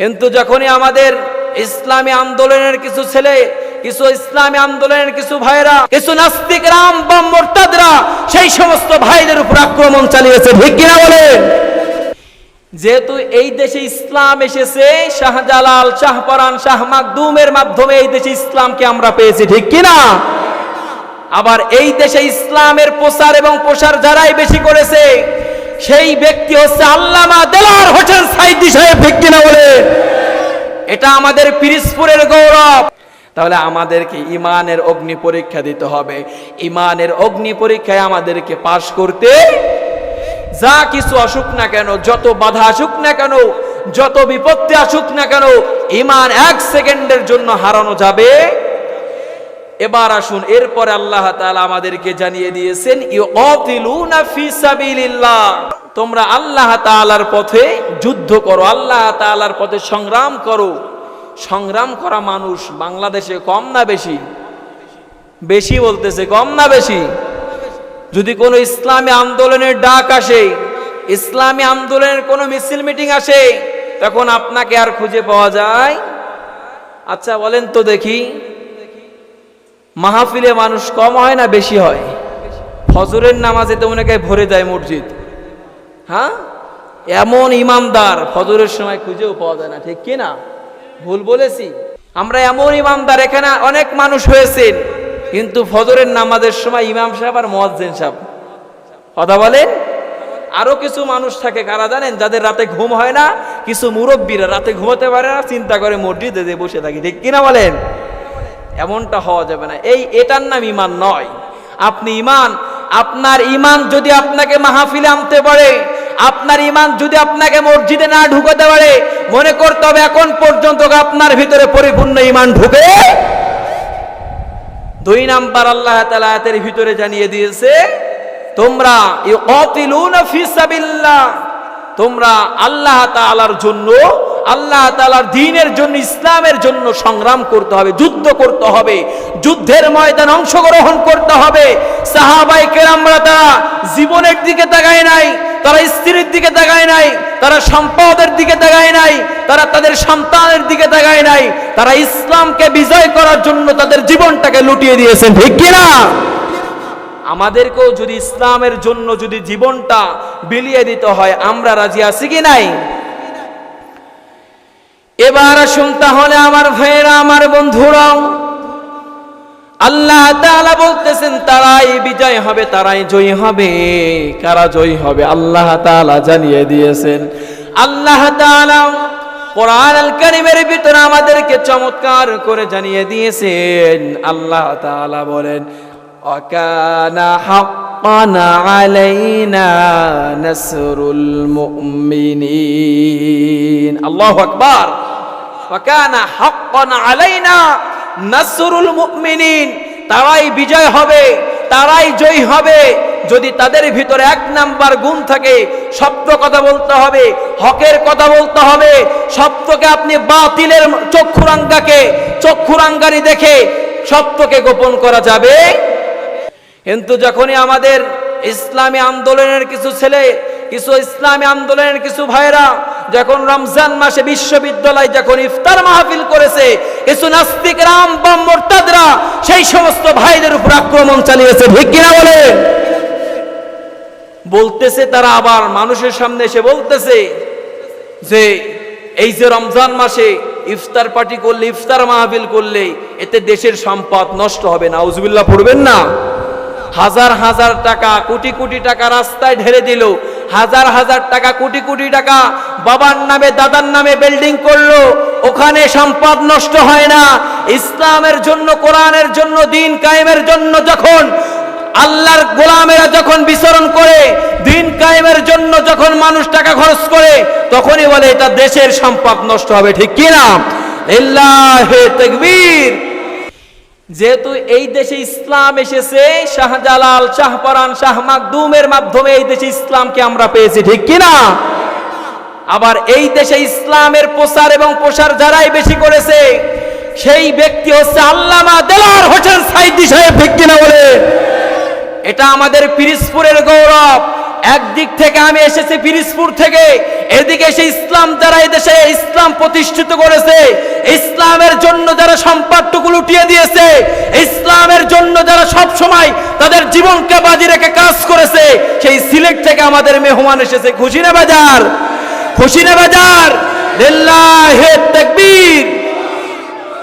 কিন্তু যখনই আমাদের ইসলামী আন্দোলনের কিছু ছেলে, কিছু ইসলামী আন্দোলনের কিছু ভাইরা কিছু নাস্তিক রাম বা মোরতাদরা, সেই সমস্ত ভাইদের উপর আক্রমণ চালিয়েছে, ঠিক কিনা বলেন? যেহেতু এই দেশে ইসলাম এসেছে, শাহজালাল, শাহপরান, শাহ মাকদুমের মাধ্যমে এই দেশে ইসলামকে আমরা পেয়েছি, ঠিক কিনা? আবার এই দেশে ইসলামের প্রচার এবং প্রসার যারাই বেশি করেছে, সেই ব্যক্তি হচ্ছে আল্লামা দেলার হোসেন সাইদি সাহেব, ঠিক কিনা বলে এটা আমাদের পিরিসপুরের গৌরব। তাহলে আমাদেরকে ইমানের অগ্নি পরীক্ষা দিতে হবে। ইমানের অগ্নি পরীক্ষায় আমাদেরকে পাশ করতে যা কিছু আসুক না কেন, যত বাধা আসুক না কেন, যত বিপত্তি আসুক না কেন, ইমান এক সেকেন্ডের জন্য হারানো যাবে। এবার আসুন, এরপরে আল্লাহ তাআলা আমাদেরকে জানিয়ে দিয়েছেন তোমরা আল্লাহ তাআলার পথে যুদ্ধ করো, আল্লাহ তাআলার পথে সংগ্রাম করো। সংগ্রাম করা মানুষ বাংলাদেশে কম না বেশি? বেশি বলতেছে, কম না বেশি? যদি কোনো ইসলামী আন্দোলনের ডাক আসে, ইসলামী আন্দোলনের কোনো মিছিল মিটিং আসে, তখন আপনাকে আর খুঁজে পাওয়া যায়? আচ্ছা বলেন তো দেখি। মাহফিলে মানুষ কম হয় না বেশি হয়? ফজরের নামাজে তো অনেকে ভরে যায় মসজিদ। হ্যাঁ? এমন ইমামদার ফজরের সময় খুঁজেও পাওয়া যায় না, ঠিক কি না? ভুল বলেছি? আমরা এমন ইমামদার, এখানে অনেক মানুষ হয়েছেন, কিন্তু ফজরের নামাজের সময় ইমাম সাহেব আর মোয়াজ্জেন সাহেব। কথা বলেন? আরও কিছু মানুষ থাকে, কারা জানেন? যাদের রাতে ঘুম হয় না, কিছু মুরব্বীরা রাতে ঘুমাতে পারে না, চিন্তা করে মসজিদে যে বসে থাকি। ঠিক কিনা বলেন? এমনটা হওয়া যাবে না। এই এটার নাম ইমান নয়। আপনি ইমান, আপনার ইমান যদি আপনাকে মাহফিলে আনতে পারে আপনার ইমান যদি আপনাকে মসজিদে না ঢুকাতে পারে, মনে করতে হবে এখন পর্যন্ত আপনার ভিতরে পরিপূর্ণ ইমান ঢুকে। দুই নাম্বার আল্লাহ আয়াতের ভিতরে জানিয়ে দিয়েছে, তোমরা তোমরা আল্লাহ তালার জন্য, আল্লাহ তাআলার দিনের জন্য, ইসলামের জন্য সংগ্রাম করতে হবে, যুদ্ধ করতে হবে, যুদ্ধের ময়দানে অংশগ্রহণ করতে হবে। সাহাবাই কেরামরা তারা জীবনের দিকে তাকায় নাই তারা স্ত্রীর দিকে তাকায় নাই, তারা সম্পদের দিকে তাকায় নাই, তারা তাদের সন্তানের দিকে তাকায় নাই, তারা ইসলামকে বিজয় করার জন্য তাদের জীবনটাকে লুটিয়ে দিয়েছেন, ঠিক কিনা আমাদেরকেও যদি ইসলামের জন্য যদি জীবনটা বিলিয়ে দিতে হয়, আমরা রাজি আছি কি নাই? এবার আসুন তাহলে আমার ভাইয়েরা, আমার বন্ধুরাও আল্লাহ তাআলা বলতেছেন, তারাই বিজয় হবে, তারাই জয়ী হবে। কারা জয়ী হবে? আল্লাহ তাআলা জানিয়ে দিয়েছেন। আল্লাহ তাআলা কোরআন আল কারীমের ভিতরে আমাদেরকে চমৎকার করে জানিয়ে দিয়েছেন। আল্লাহ তাআলা বলেন অকানা হাক্কানা আলাইনা নাসরুল মুমিনিন। আল্লাহু আকবার। ওয়াকানা হাক্কান আলাইনা নাসরুল মুমিনিন, তারাই বিজয় হবে, তারাই জয়ী হবে। যদি তাদের ভিতরে এক নাম্বার গুণ থাকে সত্য কথা বলতে হবে, হকের কথা বলতে হবে, সত্যকে আপনি বাতিলের চক্ষুরাঙ্গাকে, চক্ষুরাঙ্গারি দেখে সত্যকে গোপন করা যাবে। কিন্তু যখনই আমাদের ইসলামী আন্দোলনের কিছু ছেলে, কিছু ইসলামী আন্দোলনের কিছু ভাইরা যখন রমজান মাসে বিশ্ববিদ্যালয় যখন ইফতার মাহফিল করেছে, কিছু নাস্তিক রাম বা সেই সমস্ত ভাইদের উপর আক্রমণ চালিয়েছে, ঠিক কিনা বলে? বলতেছে তারা আবার মানুষের সামনে এসে বলতেছে যে, এই যে রমজান মাসে ইফতার পার্টি করলে, ইফতার মাহফিল করলে, এতে দেশের সম্পদ নষ্ট হবে না। উজবিল্লা পড়বেন না? হাজার হাজার টাকা, কোটি কোটি টাকা রাস্তায় ঢেলে দিল। হাজার হাজার টাকা, কোটি কোটি টাকা বাবার নামে, দাদার নামে বিল্ডিং করল, ওখানে সম্পদ নষ্ট হয় না। ইসলামের জন্য, কোরআনের জন্য, দিন কায়েমের জন্য যখন, আল্লাহর গোলামেরা যখন বিচরণ করে, দিন কায়েমের জন্য যখন মানুষ টাকা খরচ করে, তখনই বলে, এটা দেশের সম্পদ নষ্ট হবে, ঠিক কিনা তাকবীর। যেহেতু এই দেশে ইসলাম এসেছে, শাহজালাল, শাহপরান, শাহ মাকদুমের মাধ্যমে এই দেশে ইসলামকে আমরা পেয়েছি, ঠিক কিনা আবার এই দেশে ইসলামের প্রচার এবং প্রসার যারাই বেশি করেছে, সেই ব্যক্তি হচ্ছে আল্লামা দেলার হোসেন সাইদি সাহেব, ঠিক কিনা বলে? এটা আমাদের পিরিসপুরের গৌরব। একদিক থেকে আমি এসেছি পিরিজপুর থেকে, এদিকে এসে ইসলাম যারা এদেশে ইসলাম প্রতিষ্ঠিত করেছে, ইসলামের জন্য যারা সম্পাদটুকু লুটিয়ে দিয়েছে, ইসলামের জন্য যারা সব সময় তাদের জীবনকে বাজি রেখে কাজ করেছে, সেই সিলেট থেকে আমাদের মেহমান এসেছে। খুশি না বাজার? খুশি না বাজার লিল্লাহে তাকবীর।